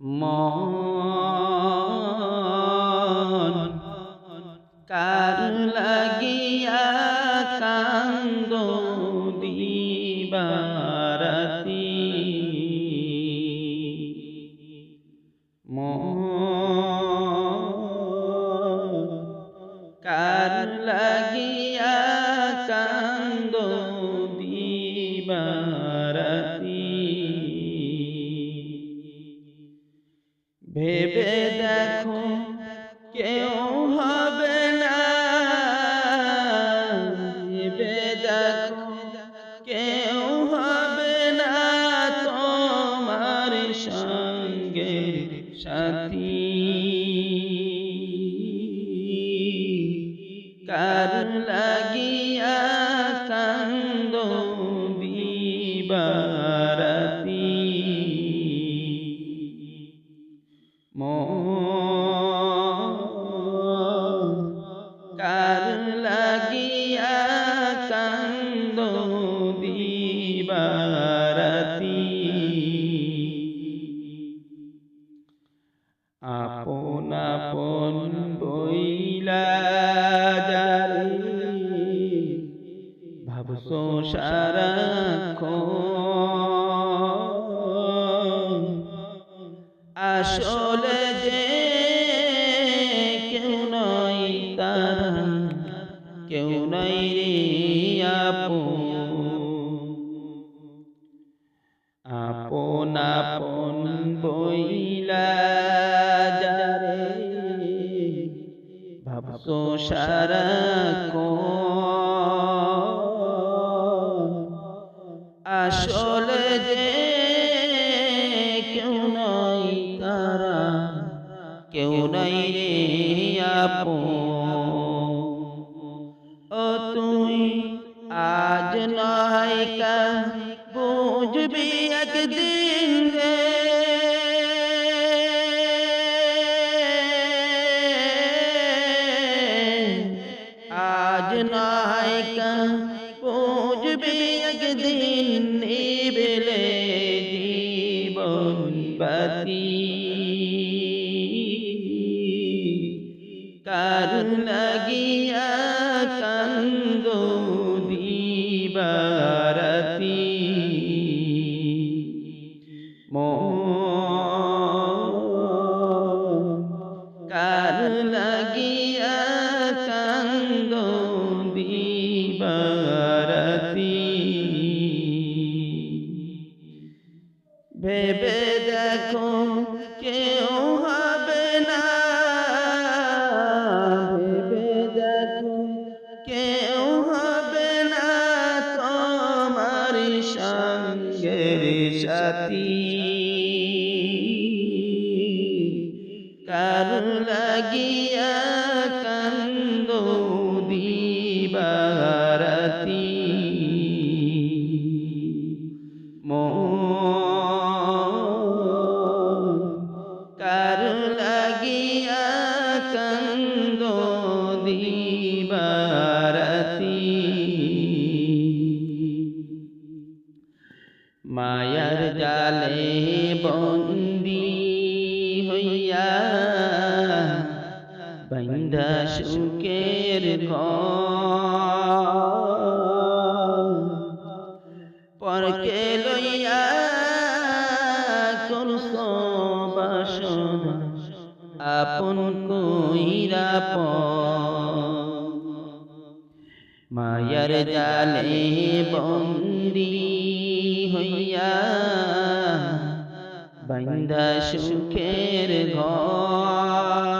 মন কার লাগিয়া কান্দ দিবারাতি মন কার লাগিয়া কান্দ দিবারাতি ভাবছ সারাক্ষণ আসলে যে কেউ নয় তারা কেউ নাই রে আপন আপন বইলা যারে আপন ও তুই আজ নয় কা বুঝবি একদিন রে। আজ নয় বুঝবি একদিন নিবেলে জীবন বাতি কার লাগিয়া কান্দ দিবারাতি কার লাগিয়া কান্দ দিবারাতি ভেবে দেখো কেউ সাথী বন্ধা সুখের পরকে লইয়া করস বাসনা আপন কইরা মায়ার জালে বন্দি হইয়া বন্ধা সুখের ঘর।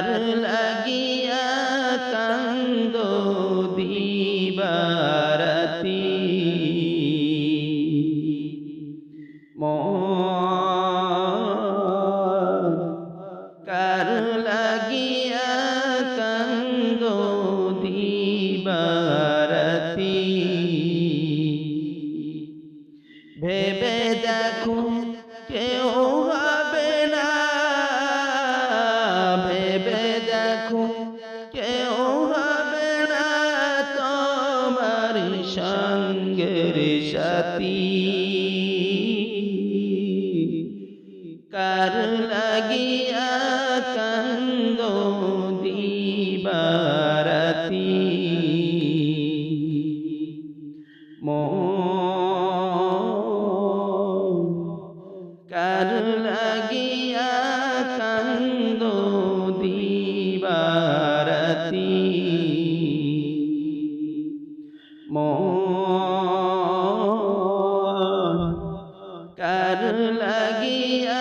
তার লাগিয়া কান্দ দিবারতি সাথী মন কার লাগিয়া